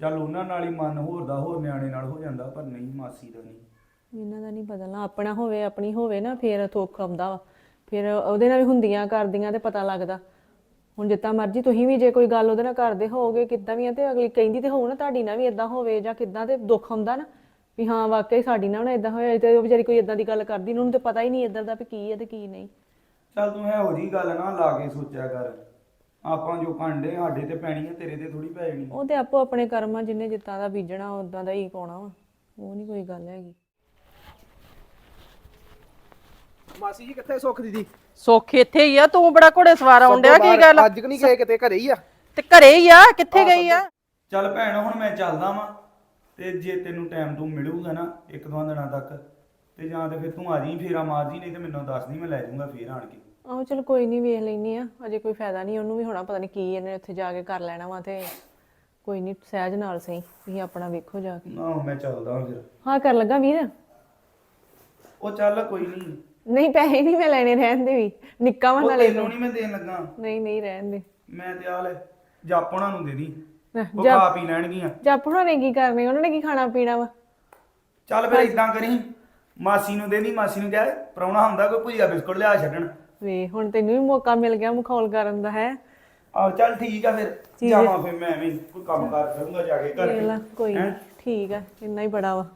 ਚੱਲ ਉਹਨਾਂ ਨਾਲ ਹੀ ਮਨ ਹੋਰ ਦਾ ਹੋਰ ਨਿਆਣੇ ਨਾਲ ਹੋ ਜਾਂਦਾ ਪਰ ਨਹੀਂ ਮਾਸੀ ਦਾ ਨਹੀਂ। ਇਹਨਾਂ ਦਾ ਨਹੀਂ ਬਦਲਣਾ ਆਪਣਾ ਹੋਵੇ ਆਪਣੀ ਹੋਵੇ ਨਾ ਫੇਰ ਥੋਕ ਆਉਂਦਾ ਵਾ। ਫਿਰ ਉਹਦੇ ਨਾਲ ਵੀ ਹੁੰਦੀਆਂ ਕਰਦੀਆਂ ਤੇ ਪਤਾ ਲੱਗਦਾ। ਹੁਣ ਜਿੱਦਾਂ ਮਰਜ਼ੀ ਤੁਸੀਂ ਵੀ ਜੇ ਕੋਈ ਗੱਲ ਉਹਦੇ ਨਾਲ ਕਰਦੇ ਹੋਵੋਗੇ ਕਿੱਦਾਂ ਵੀ ਆ ਤੇ ਅਗਲੀ ਕਹਿੰਦੀ ਤੇ ਹੋਊ ਨਾ ਤੁਹਾਡੀ ਨਾਲ ਵੀ ਇਦਾਂ ਹੋਵੇ ਜਾਂ ਕਿੱਦਾਂ ਤੇ ਦੁੱਖ ਆਉਂਦਾ ਨਾ ਵੀ ਹਾਂ ਵਾਕਈ ਸਾਡੀ ਨਾਲ ਨਾ ਇਦਾਂ ਹੋਇਆ ਤੇ ਉਹ ਵਿਚਾਰੀ ਕੋਈ ਇਦਾਂ ਦੀ ਗੱਲ ਕਰਦੀ ਉਹਨੂੰ ਤੇ ਪਤਾ ਹੀ ਨਹੀਂ ਇਦਾਂ ਦਾ ਵੀ ਕੀ ਹੈ ਤੇ ਕੀ ਨਹੀਂ। ਚੱਲ ਤੂੰ ਇਹੋ ਜੀ ਗੱਲ ਨਾ ਲਾ ਕੇ ਸੋਚਿਆ ਕਰ। ਆਪਾਂ ਜੋ ਕਾਂਡੇ ਸਾਡੇ ਤੇ ਪੈਣੀ ਆ ਤੇਰੇ ਤੇ ਥੋੜੀ ਪੈ ਜਾਣੀ ਉਹ ਤੇ ਆਪੋ ਆਪਣੇ ਕਰਮਾਂ ਜਿੰਨੇ ਜਿੱਤਾਂ ਦਾ ਬੀਜਣਾ ਉਦਾਂ ਦਾ ਹੀ ਪਾਉਣਾ ਵਾ। ਉਹ ਨਹੀਂ ਕੋਈ ਗੱਲ ਹੈਗੀ। ਮਾਸੀ ਜੀ ਕਿੱਥੇ ਸੁੱਖ ਦੀਦੀ? ਸੁੱਖ ਇੱਥੇ ਹੀ ਆ ਤੂੰ ਬੜਾ ਘੋੜੇ ਸਵਾਰ ਆਉਣ ਡਿਆ ਕੀ ਗੱਲ? ਅੱਜ ਕਿ ਨਹੀਂ ਗਏ ਕਿਤੇ ਘਰੇ ਹੀ ਆ। ਤੇ ਘਰੇ ਹੀ ਆ ਕਿੱਥੇ ਗਈ ਆ? ਚੱਲ ਭੈਣ ਹੁਣ ਮੈਂ ਚੱਲਦਾ ਵਾਂ ਤੇ ਜੇ ਤੈਨੂੰ ਟਾਈਮ ਤੂੰ ਮਿਲੂਗਾ ਨਾ ਇੱਕ ਦੋ ਦਿਨਾਂ ਤੱਕ ਤੇ ਜਾਂ ਤੇ ਫਿਰ ਤੂੰ ਆ ਜੀ ਫੇਰਾ ਮਾਰ ਜੀ ਨਹੀਂ ਤੇ ਮੈਨੂੰ ਦੱਸ ਦੀ ਮੈਂ ਲੈ ਜਾਊਂਗਾ ਫੇਰ ਆਣ ਕੇ। ਆਹੋ ਚਲ ਕੋਈ ਨਹੀਂ ਵੇਖ ਲੈਣੀ ਆ ਅਜੇ ਕੋਈ ਫਾਇਦਾ ਨਹੀਂ ਉਹਨੂੰ ਵੀ ਹੋਣਾ ਪਤਾ ਨਹੀਂ ਕੀ ਇਹਨੇ ਉੱਥੇ ਜਾ ਕੇ ਕਰ ਲੈਣਾ ਵਾ ਤੇ ਕੋਈ ਨਹੀਂ ਸਹਿਜ ਨਾਲ ਸਹੀ ਤੁਸੀਂ ਆਪਣਾ ਵੇਖੋ ਜਾ ਕੇ। ਆਹੋ ਮੈਂ ਚੱਲਦਾ ਫਿਰ। ਹਾਂ ਕਰ ਲੱਗਾ ਵੀਰ? ਉਹ ਚੱਲ ਕੋਈ ਨਹੀਂ। ਨਹੀਂ ਪੈਸੇ ਨਹੀਂ ਮੈਂ ਲੈਣੇ ਰਹਿਣ ਦੇ ਵੀ। ਨਿੱਕਾ ਵਾ ਉਹ ਨਾਲੇ ਤੈਨੂੰ ਨਹੀਂ ਮੈਂ ਦੇਣ ਲੱਗਾ। ਨਹੀਂ ਨਹੀਂ ਰਹਿਣ ਦੇ। ਮੈਂ ਤੇ ਆ ਲੈ ਜਾਪਣਾ ਨੂੰ ਦੇ ਦੀ ਉਹ ਖਾ ਪੀ ਲੈਣਗੀਆਂ। ਜਾਪਣਾ ਨੇ ਕੀ ਕਰਨੇ? ਉਹਨਾਂ ਨੇ ਕੀ ਖਾਣਾ ਪੀਣਾ ਵਾ? ਚੱਲ ਫਿਰ ਇਦਾਂ ਕਰੀ। ਮਾਸੀ ਨੂੰ ਦੇ ਦੀ ਮਾਸੀ ਨੂੰ ਕਹਿ ਪ੍ਰਾਹੁਣਾ ਹੁੰਦਾ ਕੋਈ ਭੁਜੀਆ ਬਿਸਕੁਟ ਲਿਆ ਛੱਡਣ। ਵੇ ਹੁਣ ਤੈਨੂੰ ਵੀ ਮੌਕਾ ਮਿਲ ਗਿਆ ਮਖੌਲ ਕਰਨ ਦਾ ਹੈ? ਆਹ ਚੱਲ ਠੀਕ ਆ ਫਿਰ। ਜਾਵਾਂ ਫਿਰ ਮੈਂ ਵੀ ਕੋਈ ਕੰਮ ਕਰ ਕਰੂੰਗਾ ਜਾ ਕੇ ਘਰ ਲਾ ਕੋਈ ਹੈਂ? ਠੀਕ ਆ ਇੰਨਾ ਹੀ ਬੜਾ ਵਾ।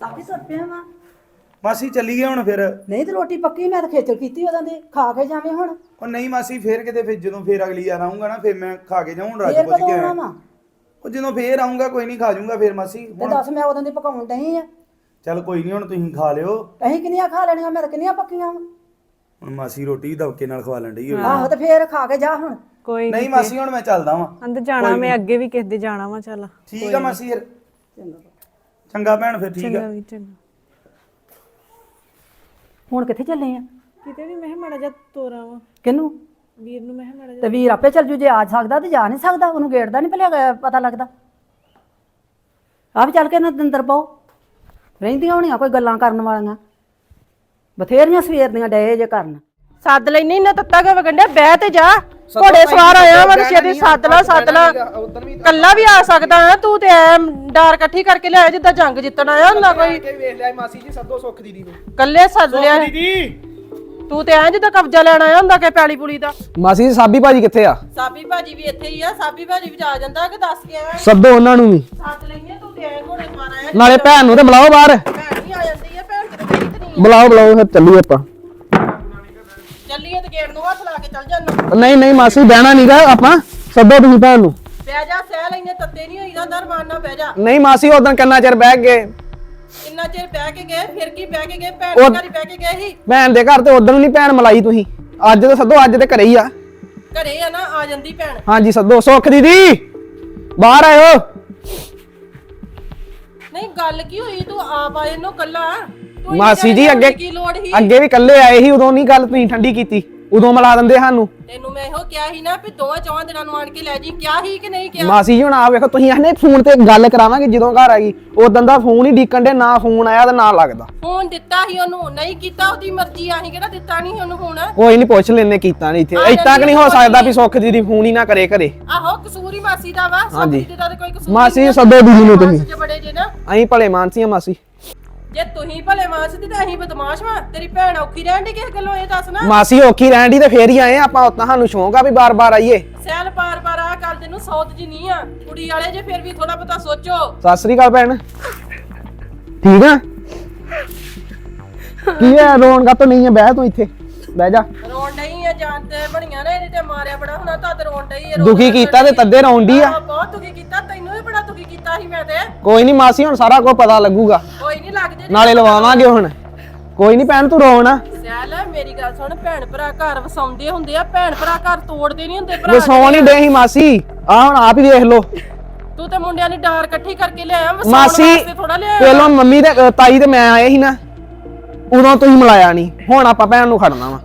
ਸਾਡੀ ਤੁਰ ਪਿਆ ਵਾ। ਮਾਸੀ ਚੱਲੀ ਗਏ ਹੁਣ ਫਿਰ। ਨਹੀਂ ਤੇ ਰੋਟੀ ਪੱਕੀ ਮੈਂ ਤਾਂ ਖੇਚਲ ਕੀਤੀ ਉਹਦਾਂ ਦੀ ਖਾ ਕੇ ਜਾਵੇਂ ਹੁਣ। ਉਹ ਨਹੀਂ ਮਾਸੀ ਫੇਰ ਕਿਤੇ ਫਿਰ ਜਦੋਂ ਫੇਰ ਅਗਲੀ ਵਾਰ ਆਉਂਗਾ ਨਾ ਫਿਰ ਮੈਂ ਖਾ ਕੇ ਫੇਰ ਰਾਜ ਪੁੱਛ ਕਦੋਂ ਕੇ ਆਉਣਾ ਆਇਆ। ਵਾ ਉਹ ਜਦੋਂ ਫੇਰ ਆਉਂਗਾ ਕੋਈ ਨਹੀਂ ਖਾ ਜਾਊਂਗਾ ਫੇਰ ਮਾਸੀ। ਤੇ ਹੁਣ ਦੱਸ ਮੈਂ ਉਦੋਂ ਦੀ ਪਕਾਉਣ ਡਈ ਆ। ਚੱਲ ਕੋਈ ਨਹੀਂ ਹੁਣ ਤੁਸੀਂ ਖਾ ਲਿਓ। ਅਸੀਂ ਕਿੰਨੀਆਂ ਖਾ ਲੈਣੀਆਂ ਮੈਂ ਤਾਂ ਕਿੰਨੀਆਂ ਪੱਕੀਆਂ ਵਾ। ਹੁਣ ਮਾਸੀ ਰੋਟੀ ਦਵਕੇ ਨਾਲ ਖਵਾ ਲੈਣ ਡਈ ਹੋਵੇ ਆਹੋ ਤੇ ਫੇਰ ਖਾ ਕੇ ਜਾ ਹੁਣ। ਕੋਈ ਨਹੀਂ ਮਾਸੀ ਹੁਣ ਮੈਂ ਚੱਲਦਾ ਵਾਂ। ਅੰਦਰ ਜਾਣਾ ਮੈਂ ਅੱਗੇ ਵੀ ਕਿਸੇ ਦੇ ਜਾਣਾ ਵਾ ਚੱਲ। ਠੀਕ ਆ ਮਾਸੀ ਫਿਰ। ਚੰਗਾ। ਭੈਣ ਫਿਰ ਠੀਕ ਆ। ਚੰਗਾ ਵੀ ਚੰਗਾ। ਹੁਣ ਕਿੱਥੇ ਚੱਲੇ ਆ? ਕਿਤੇ ਨਹੀਂ ਮੈਂ ਕਿਹਾ ਮਾੜਾ ਜਿਹਾ ਤੋਰਾ ਵਾ ਕਿਹਨੂੰ? ਵੀਰ ਨੂੰ ਮੈਂ ਕਿਹਾ ਮਾੜਾ ਤੇ ਵੀਰ ਆਪੇ ਚੱਲ ਜੂ ਜੇ ਆ ਸਕਦਾ ਤੇ ਜਾ ਨਹੀਂ ਸਕਦਾ ਉਹਨੂੰ ਗੇਟ ਦਾ ਨਹੀਂ ਭਲਿਆ ਪਤਾ ਲੱਗਦਾ। ਆ ਵੀ ਚੱਲ ਕੇ ਨਾ ਅੰਦਰ ਪਾਓ। ਰਹਿੰਦੀਆਂ ਹੋਣੀਆਂ ਕੋਈ ਗੱਲਾਂ ਕਰਨ ਵਾਲੀਆਂ। ਬਥੇਰੀਆਂ ਸਵੇਰ ਦੀਆਂ ਡਏ ਜੇ ਕਰਨ। ਸੱਦ ਲੈਣੀ ਨਾ ਤੱਤਾ ਕੇ ਵਗੰਡਿਆ ਬਹਿ ਤੇ ਜਾ। ਘੋੜੇ ਸਵਾਰ ਆਇਆ ਵਾ ਛੇਤੀ ਸੱਦ ਲਾ ਸੱਦ ਕੱਲਾ ਵੀ ਆ ਸਕਦਾ ਹੈ ਤੂੰ ਤੇ ਐ ਡਾਰ ਇਕੱਠੀ ਕਰਕੇ ਲਿਆਇਆ ਜਿੱਦਾਂ ਜੰਗ ਜਿੱਤਣ ਆਇਆ ਹੁੰਦਾ ਕੋਈ। ਵੇਖ ਲਿਆ ਮਾਸੀ ਜੀ ਸੱਦੋ ਸੁੱਖ ਦੀਦੀ ਨੂੰ। ਕੱਲੇ ਸੱਦ ਲਿਆ। ਦੀਦੀ। ਤੂੰ ਤੇ ਐ ਜਿੱਦਾਂ ਕਬਜ਼ਾ ਲੈਣ ਆਇਆ ਹੁੰਦਾ ਕਿ ਪੈਲੀ ਪੁਲੀ ਦਾ। ਮਾਸੀ ਜੀ ਸਾਬੀ ਭਾਜੀ ਕਿੱਥੇ ਆ? ਸਾਬੀ ਭਾਜੀ ਵੀ ਇੱਥੇ ਹੀ ਆ ਸਾਬੀ ਭਾਜੀ ਵੀ ਆ ਜਾਂਦਾ ਕਿ ਦੱਸ ਕੇ ਆਇਆ? ਸੱਦੋ ਉਹਨਾਂ ਨੂੰ ਵੀ। ਸੱਦ ਲੈਣੀ ਤੂੰ ਤੇ ਐ ਘੋੜੇ ਸਵਾਰ ਆਇਆ। ਨਾਲੇ ਭੈਣ ਨੂੰ ਤੇ ਬੁਲਾਓ ਬਾਹਰ। ਭੈਣ ਵੀ ਆ ਜਾਂਦੀ ਆ ਭੈਣ ਤੇ ਨਹੀਂ ਬੁਲਾਓ ਬੁਲਾਓ ਫਿਰ ਚੱਲੀਏ ਆਪਾਂ। ਨਹੀਂ ਨਹੀਂ ਮਾਸੀ ਬਹਿਣਾ ਨਹੀਂਗਾ ਆਪਾਂ। ਸੱਦੋ ਤੁਸੀਂ ਭੈਣ ਨੂੰ। ਬਹਿ ਜਾ ਸਹਿ ਲੈਨੇ ਤੱਤੇ ਨਹੀਂ ਹੋਈਦਾ ਦਰਮਾਨ ਨਾਲ ਬਹਿ ਜਾ। ਨਹੀਂ ਮਾਸੀ ਉਦੋਂ ਕਿੰਨਾ ਚਿਰ ਬਹਿ ਗਏ? ਇੰਨਾ ਚਿਰ ਬਹਿ ਕੇ ਗਏ ਫਿਰ ਕੀ ਬਹਿ ਕੇ ਗਏ? ਭੈਣ ਦੇ ਘਰ ਹੀ ਬਹਿ ਕੇ ਗਏ ਸੀ। ਭੈਣ ਦੇ ਘਰ ਤੇ ਉਦੋਂ ਨਹੀਂ ਭੈਣ ਮਲਾਈ ਤੁਸੀਂ। ਅੱਜ ਤੇ ਸੱਦੋ ਅੱਜ ਤੇ ਘਰੇ ਹੀ ਆ। ਘਰੇ ਆ ਨਾ ਆ ਜਾਂਦੀ ਭੈਣ। ਹਾਂਜੀ ਸੱਦੋ। ਸੁੱਖ ਦੀਦੀ ਬਾਹਰ ਆਇਓ। ਨਹੀਂ ਗੱਲ ਕੀ ਹੋਈ? ਤੂੰ ਆਪ ਆਏ ਨੂੰ ਕੱਲਾ ਮਾਸੀ ਜੀ ਅੱਗੇ ਕੀ ਲੋੜ ਸੀ? ਅੱਗੇ ਵੀ ਇਕੱਲੇ ਆਏ ਸੀ ਉਦੋਂ ਨਹੀਂ ਗੱਲ ਤੁਸੀਂ ਠੰਡੀ ਕੀਤੀ। ਉਦੋਂ ਮਿਲਾ ਦਿੰਦੇ ਸਾਨੂੰ। ਤੈਨੂੰ ਮੈਂ ਇਹੋ ਕਿਹਾ ਸੀ ਨਾ ਵੀ ਦੋਵਾਂ ਚੌਵਾਂ ਦਿਨਾਂ ਨੂੰ ਆਣ ਕੇ ਲੈ ਜੀ ਕਿਹਾ ਸੀ ਕਿ ਨਹੀਂ ਕਿਹਾ? ਮਾਸੀ ਜੀ ਹੁਣ ਆ ਵੇਖੋ ਤੁਸੀਂ ਆਖਨੇ ਫੋਨ ਤੇ ਗੱਲ ਕਰਾਵਾਂਗੇ ਜਦੋਂ ਘਰ ਆ ਗਈ। ਉਦੋਂ ਦਾ ਫੋਨ ਹੀ ਡੀਕਣ ਦੇ ਨਾ ਫੋਨ ਆਇਆ ਤੇ ਨਾ ਲੱਗਦਾ। ਫੋਨ ਦਿੱਤਾ ਸੀ ਉਹਨੂੰ ਨਹੀਂ ਕੀਤਾ ਉਹਦੀ ਮਰਜ਼ੀ ਆਹੀ ਕਿਹੜਾ ਦਿੱਤਾ ਨਹੀਂ ਉਹਨੂੰ ਫੋਨ? ਕੋਈ ਨਹੀਂ ਪੁੱਛ ਲੈਨੇ ਕੀਤਾ ਨਹੀਂ ਇੱਥੇ। ਆ ਇੱਥੇ ਤੱਕ ਨਹੀਂ ਹੋ ਸਕਦਾ ਵੀ ਸੁੱਖ ਦੀਦੀ ਫੋਨ ਹੀ ਨਾ ਕਰੇ ਘਰੇ। ਆਹੋ ਕਸੂਰੀ ਮਾਸੀ ਦਾ ਵਾ ਹਾਂਜੀ। ਸਭ ਦਾ ਤਾਂ ਕੋਈ ਕਸੂਰ ਮਾਸੀ ਨਹੀਂ ਆ। ਸੱਦੋ ਦੀਦੀ ਨੂੰ ਤੁਸੀਂ। ਮਾਸ 'ਚ ਬੜੇ ਜੇ ਨਾ। ਅਸੀਂ ਭਲੇ ਮਾਨਸੀਆਂ ਮਾਸੀ। ਜੇ ਤੁਸੀਂ ਭਲੇ ਮਾਸ ਦੀ ਤਾਂ ਅਸੀਂ ਬਦਮਾਸ਼ ਵਾਂ। ਤੇਰੀ ਭੈਣ ਔਖੀ ਰਹਿਣ ਦੀ ਕਿਸੇ ਗੱਲੋਂ ਇਹ ਦੱਸ ਨਾ। ਮਾਸੀ ਔਖੀ ਰਹਿਣ ਦੀ ਤੇ ਫੇਰ ਹੀ ਆਏ ਆਪਾਂ ਉਤਾਂ ਸਾਨੂੰ ਸ਼ੌਂਕ ਆ ਵੀ ਬਾਰ-ਬਾਰ ਆਈਏ। ਸੈਲ ਪਾਰ ਪਾਰ ਆ ਗੱਲ ਤੈਨੂੰ ਸੌਤ ਜੀ ਨਹੀਂ ਆ। ਕੁੜੀ ਵਾਲੇ ਜੇ ਫਿਰ ਵੀ ਥੋੜਾ ਪਤਾ ਸੋਚੋ। ਸਤਿ ਸ੍ਰੀ ਅਕਾਲ ਭੈਣ। ਠੀਕ ਆ? ਕੀ ਹੈ ਰੋਣ ਕਾ ਨਹੀਂ ਹੈ ਬਹਿ ਤੂੰ ਇੱਥੇ। ਬਹਿ ਜਾ। ਰੋਣ ਨਹੀਂ ਆ ਜਾਨ ਤੇ ਬਣੀਆਂ ਨੇ ਇਹਦੇ ਤੇ ਮਾਰਿਆ ਬੜਾ ਹੁਣਾ ਤਾਂ ਤੇ ਰੋਣ ਡਈ ਆ। ਰੋਣ ਦੁਖੀ ਕੀਤਾ ਤੇ। ਤੱਦੇ ਰੋਂਡੀ ਆ। ਆਹੋ, ਬਹੁਤ ਦੁਖੀ ਕੀਤਾ ਤੈਨੂੰ ਵੀ ਬੜਾ ਦੁਖੀ ਕੀਤਾ ਸੀ ਮੈਂ ਤੇ। ਕੋਈ ਨਹੀਂ ਮਾਸੀ ਹੁਣ ਸਾਰਾ ਕੁਝ ਪਤਾ ਲੱਗੂਗਾ। ਨਾਲੇ ਲਵਾਵਾਂਗੇ ਹੁਣ। ਕੋਈ ਨਹੀਂ ਭੈਣ ਤੂੰ ਰੋਣਾ ਸੈਲ ਮੇਰੀ ਗੱਲ ਸੁਣ ਭੈਣ ਭਰਾ ਘਰ ਵਸਾਉਂਦੇ ਹੁੰਦੇ ਆ ਭੈਣ ਭਰਾ ਘਰ ਤੋੜਦੇ ਨਹੀਂ ਹੁੰਦੇ ਭਰਾ ਵਸਾਉਣ ਨਹੀਂ ਦੇ ਸੀ ਮਾਸੀ। ਆ ਹੁਣ ਆਪ ਹੀ ਦੇਖ ਲੋ ਤੂੰ ਤੇ ਮੁੰਡਿਆਂ ਦੀ ਡਾਰ ਇਕੱਠੀ ਕਰਕੇ ਲਿਆਇਆ ਵਸਾਉਣ ਮਾਸੀ ਵਾਸਤੇ ਥੋੜਾ ਲਿਆਇਆ। ਪਹਿਲਾਂ ਮੰਮੀ ਤੇ ਅ, ਤਾਈ ਤੇ ਮੈਂ ਆਏ ਸੀ ਨਾ ਉਦੋਂ ਤੁਸੀਂ ਮਿਲਾਇਆ ਨਹੀਂ ਹੁਣ ਆਪਾਂ ਭੈਣ ਨੂੰ ਖੜਨਾ ਵਾ।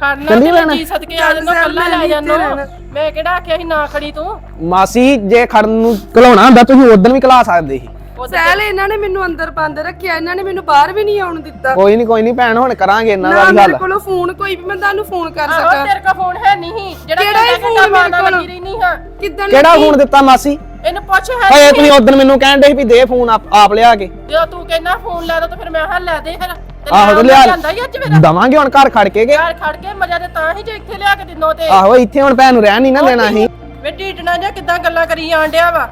ਖੜਨਾ ਚੱਲੀ ਤੇ? ਜੀ ਸਦਕੇ ਆ ਜਾਂਦਾ ਕੱਲਾ ਲੈ ਜਾਂਦਾ। ਮੈਂ ਕਿਹੜਾ ਆਖਿਆ ਸੀ ਨਾ ਖੜੀ ਤੂੰ? ਮਾਸੀ ਜੇ ਖੜਨ ਨੂੰ ਘਲਾਉਣਾ ਹੁੰਦਾ ਤੁਸੀਂ ਉਦੋਂ ਵੀ ਘਲਾ ਸਕਦੇ ਸੀ। ਸਹਿਲ ਇਹਨਾਂ ਨੇ ਮੈਨੂੰ ਅੰਦਰ ਬੰਦ ਰੱਖਿਆ ਇਹਨਾਂ ਨੇ ਮੈਨੂੰ ਬਾਹਰ ਵੀ ਨਹੀਂ ਆਉਣ ਦਿੱਤਾ। ਕੋਈ ਨਹੀਂ ਕੋਈ ਨਹੀਂ ਭੈਣ ਹੁਣ ਕਰਾਂਗੇ ਇਹਨਾਂ ਦਾ ਨਾ ਵੀ ਮੇਰੇ ਕੋਲੋਂ ਫੋਨ ਕੋਈ ਵੀ ਮੈਂ ਤੁਹਾਨੂੰ ਫੋਨ ਕਰ ਆਹੋ ਸਕਾਂ। ਤੇਰੇ ਕੋਲ ਫੋਨ ਹੈ ਨਹੀਂ ਜਿਹੜਾ ਕਿਹੜਾ ਹੀ ਫੋਨ ਮੇਰੇ ਕੋਲ? ਲੱਗੀ ਰਹਿਨੀ ਹਾਂ। ਕਿੱਦਣ ਕਿਹੜਾ? ਫੋਨ ਦਿੱਤਾ ਮਾਸੀ? ਇਹਨੂੰ ਪੁੱਛ ਹੈ ਹਏ ਨਹੀਂ। ਤੁਸੀਂ ਉਦੋਂ ਮੈਨੂੰ ਕਹਿਣ ਦੇ ਵੀ ਦੇ ਫੋਨ ਆਪ ਆਪ ਲਿਆ ਕੇ। ਜਦੋਂ ਤੂੰ ਕਹਿੰਦਾ ਫੋਨ ਲੈ ਦੋ ਤਾਂ ਫਿਰ ਮੈਂ ਹਾਂ ਲੈ ਦੇ ਫਿਰ। ਤੇ ਆਹੋ ਤੇ ਲਿਆ ਜਾਂਦਾ ਹੀ ਅੱਜ ਮੇਰਾ। ਦਵਾਂਗੇ ਹੁਣ ਘਰ ਖੜ ਕੇ ਕੇ? ਘਰ ਖੜ ਕੇ ਮਜ਼ਾ ਤੇ ਤਾਂ ਹੀ ਜੇ ਇੱਥੇ ਲਿਆ ਕੇ ਦਿਨੋ ਤੇ। ਆਹੋ ਇੱਥੇ ਹੁਣ ਭੈਣ ਨੂੰ ਰਹਿਣ ਨਹੀਂ ਨਾ ਦੇਣਾ ਅਸੀਂ। ਵੇ ਢੀਟਣਾ ਜਾਂ ਕਿੱਦਾਂ ਗੱਲਾਂ ਕਰੀ ਜਾਣ ਡਿਆ ਵਾ।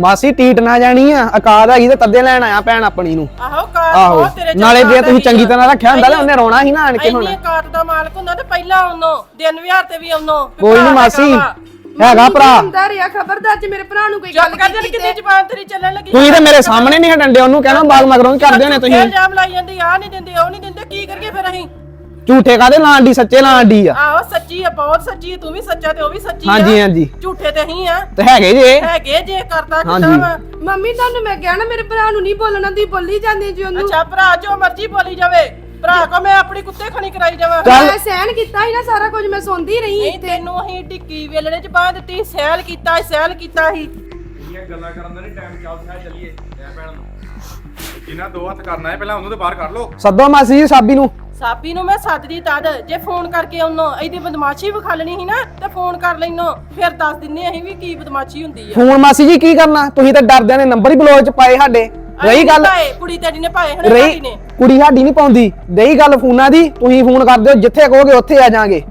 ਮਾਸੀ ਟੀਟ ਨਾ ਜਾਣੀ ਆ ਅਕਾਦ ਹੈਗੀ ਤੇ ਤੱਦੇ ਲੈਣ ਆਇਆ ਭੈਣ ਆਪਣੀ ਨੂੰ। ਆਹੋ ਕਾਰ ਆਹੋ ਬਹੁਤ ਤੇਰੇ ਚ ਨਾਲੇ ਜੇ ਤੁਸੀਂ ਚੰਗੀ। ਤਰ੍ਹਾਂ ਰੱਖਿਆ ਹੁੰਦਾ ਤਾਂ ਉਹਨੇ ਰੋਣਾ ਸੀ ਨਾ ਆਣ ਕੇ ਹੁਣ। ਇੰਨੀ ਕਾਟ ਦਾ ਮਾਲਕ ਹੁੰਦਾ ਤੇ ਪਹਿਲਾਂ ਆਉਣੋਂ ਦਿਨ ਵਿਹਾਰ ਤੇ ਵੀ ਆਉਣੋਂ। ਵੀ ਕੋਈ ਨਹੀਂ ਮਾਸੀ। ਹੈਗਾ ਭਰਾ। ਹੁੰਦਾ ਰਿਹਾ ਖਬਰਦਾਰ ਜੇ ਮੇਰੇ ਭਰਾ ਨੂੰ ਕੋਈ ਗੱਲ ਕਰ ਜਾ ਕੀਤੀ ਕਿੰਨੀ ਜ਼ਬਾਨ ਤੇਰੀ ਚੱਲਣ ਲੱਗੀ ਤੁਸੀਂ ਤੇ ਮੇਰੇ ਸਾਹਮਣੇ ਨਹੀਂ ਹਟੰਡੇ ਉਹਨੂੰ ਕਹਿਣਾ ਬਾਗ ਮਗਰੋਂ ਹੀ ਕਰਦੇ ਹੋਣੇ ਤੁਸੀਂ। ਇਲਜ਼ਾਮ ਲਾਈ ਜਾਂਦੀ ਆ ਨਹੀਂ ਦਿੰਦੇ ਉਹ ਨਹੀਂ ਦਿੰਦੇ ਕੀ ਕਰੀਏ ਫਿਰ ਅਸੀਂ? ਝੂਠੇ ਕਾਦੇ ਲਾਂਡੀ ਸੱਚੇ ਲਾਂਡੀ ਆ? ਆਹੋ ਸੱਚੀ ਆ ਬਹੁਤ ਸੱਚੀ ਆ ਤੂੰ ਵੀ ਸੱਚਾ ਤੇ ਉਹ ਵੀ ਸੱਚੀ ਆ। ਹਾਂਜੀ ਹਾਂਜੀ। ਝੂਠੇ ਤੇ ਹੀ ਆ। ਤੇ ਹੈਗੇ ਜੇ। ਹੈਗੇ ਜੇ ਕਰਦਾ ਹਾਂਜੀ। ਕਿਦਾਂ ਵਾ? ਮੰਮੀ ਤੁਹਾਨੂੰ ਮੈਂ ਕਿਹਾ ਨਾ ਮੇਰੇ ਭਰਾ ਨੂੰ ਨਹੀਂ ਬੋਲਣਾ ਦੀ ਬੋਲੀ ਜਾਂਦੀ ਜੀ ਉਹਨੂੰ। ਅੱਛਾ ਭਰਾ ਜੋ ਮਰਜ਼ੀ ਬੋਲੀ ਜਾਵੇ। ਭਰਾ ਕੋ ਮੈਂ ਆਪਣੀ ਕੁੱਤੇ ਖਣੀ ਕਰਾਈ ਜਾਵਾਂ। ਚੱਲ। ਮੈਂ ਸਹਿਣ ਕੀਤਾ ਸੀ ਨਾ ਸਾਰਾ ਕੁਝ ਮੈਂ ਸੁਣਦੀ ਰਹੀ ਨਹੀਂ ਤੈਨੂੰ ਅਸੀਂ ਢਿੱਕੀ ਵੇਲਣੇ ਚ ਬਾਹ ਦਿੱਤੀ ਸੈਲ ਕੀਤਾ ਸੀ, ਸੈਲ ਕੀਤਾ ਸੀ ਇਹ ਗੱਲਾਂ ਕਰਨ ਦਾ ਨਹੀਂ ਟਾਈਮ ਚੱਲ ਸਿਆ ਚੱਲੀਏ। ਲੈ ਭੈਣ ਨੂੰ। ਇਹਨਾਂ ਦੋ ਹੱਥ ਕਰਨਾ ਹੈ ਪਹਿਲਾਂ ਉਹਨੂੰ ਤੇ ਬਾਹਰ ਕੱਢ ਲਓ। ਸੱਦੋ ਮਾਸੀ ਜੀ ਸਾਬੀ ਨੂੰ। ਸਾਬੀ ਨੂੰ ਮੈਂ ਸੱਦਦੀ ਤਦ ਜੇ ਫੋਨ ਕਰਕੇ ਆਉਨੋ ਇਹਦੀ ਬਦਮਾਸ਼ੀ ਵਿਖਾਲਣੀ ਸੀ ਨਾ ਤੇ ਫੋਨ ਕਰ ਲੈਨੋ। ਫਿਰ ਦੱਸ ਦਿੰਨੇ ਅਸੀਂ ਵੀ ਕੀ ਬਦਮਾਸ਼ੀ ਹੁੰਦੀ ਆ। ਫੋਨ ਮਾਸੀ ਜੀ ਕੀ ਕਰਨਾ? ਤੁਸੀਂ ਤਾਂ ਡਰਦਿਆਂ ਨੇ ਨੰਬਰ ਹੀ ਬਲੌਗ ਚ ਪਾਏ ਸਾਡੇ। ਰਹੀ ਗੱਲ ਕੁੜੀ ਤੇਰੀ ਨੇ ਪਾਏ ਹਣੇ ਰਹੀ ਨੇ। ਕੁੜੀ ਸਾਡੀ ਨਹੀਂ ਪਾਉਂਦੀ। ਰਹੀ ਗੱਲ ਫੋਨਾਂ ਦੀ ਤੁਸੀਂ ਫੋਨ ਕਰ ਦਿਓ ਜਿੱਥੇ ਕਹੋਗੇ ਉੱਥੇ ਆ ਜਾਾਂਗੇ।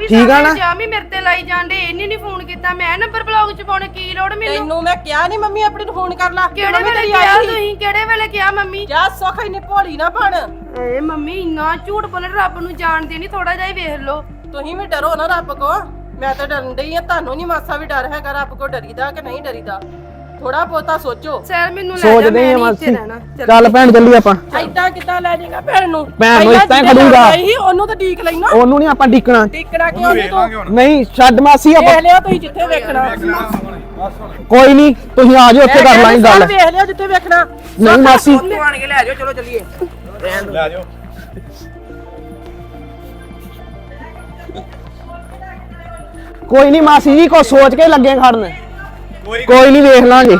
ਮੰਮੀ ਠੀਕ ਆ ਨਾ? ਇਲਜ਼ਾਮ ਹੀ ਮੇਰੇ ਤੇ ਲਾਈ ਜਾਂਦੇ ਇਹਨੇ ਨਹੀਂ ਫੋਨ ਕੀਤਾ। ਮੈਂ ਨੰਬਰ ਬਲੌਗ ਚ ਪਾਉਣ ਕੀ ਲੋੜ ਮੈਨੂੰ? ਤੈਨੂੰ ਮੈਂ ਕਿਹਾ ਨਹੀਂ ਮੰਮੀ ਆਪਣੀ ਨੂੰ ਫੋਨ ਕਰ ਲਾ ਕਿਹੜੇ ਵੇਲੇ ਕਿਹਾ। ਤੁਸੀਂ? ਕਿਹੜੇ ਵੇਲੇ ਕਿਹਾ ਮੰਮੀ? ਜਾ ਸੁੱਖ ਇੰਨੀ ਭੋਲੀ ਨਾ ਬਣ। ਏ ਮੰਮੀ ਇੰਨਾ ਝੂਠ ਬੋਲਣ ਰੱਬ ਨੂੰ ਜਾਣਦੇ ਨਹੀਂ ਥੋੜਾ ਜਿਹਾ ਹੀ ਵੇਖ ਲਓ। ਤੁਸੀਂ ਵੀ ਡਰੋ ਨਾ ਰੱਬ ਕੋ। ਮੈਂ ਤਾਂ ਡਰਨ ਡਈ ਆ ਤੁਹਾਨੂੰ ਨਹੀਂ ਮਾਸਾ ਵੀ ਡਰ ਹੈਗਾ ਰੱਬ ਕੋ ਡਰੀਦਾ ਕਿ ਨਹੀਂ ਡਰੀਦਾ। ਥੋੜਾ ਬਹੁਤਾ ਸੋਚੋ। ਸੈਰ ਮੈਨੂੰ ਲੈ ਜਾ ਸੋਚਦੇ ਮੈਂ ਆ ਨਹੀਂ ਮਾਸੀ। ਇੱਥੇ ਰਹਿਣਾ। ਚੱਲ। ਚੱਲ ਭੈਣ ਚੱਲੀ ਆਪਾਂ। ਐਦਾਂ ਕਿੱਦਾਂ ਲੈ ਜਾਏਗਾ ਭੈਣ ਨੂੰ? ਭੈਣ ਨੂੰ ਇਸ ਤਰ੍ਹਾਂ ਖੜੂੰਗਾ। ਸੀ, ਉਹਨੂੰ ਤਾਂ ਢੀਕ ਲੈਣਾ ਉਹਨੂੰ ਨਹੀਂ ਆਪਾਂ ਡਿੱਕਣਾ। ਟਿਕਣਾ ਕਿਉਂ ਨਹੀਂ ਤੂੰ? ਨਹੀਂ ਛੱਡ ਮਾਸੀ ਆਪਾਂ। ਵੇਖ ਲਿਓ ਤੁਸੀਂ ਜਿੱਥੇ ਵੇਖਣਾ। ਕੋਈ ਨਹੀਂ ਤੁਸੀਂ ਆ ਜਾਓ ਉੱਥੇ ਕਰ ਲਾਂਗੇ ਗੱਲ। ਵੇਖ ਲਿਓ ਜਿੱਥੇ ਵੇਖਣਾ। ਨਹੀਂ ਮਾਸੀ। ਲੈ ਜਾਓ ਕੋਈ ਨਹੀਂ ਮਾਸੀ ਜੀ ਕੋ ਸੋਚ ਕੇ ਲੱਗੇ ਖੜਨ। ਕੋਈ ਨਹੀਂ ਵੇਖ ਲਾਂਗੇ।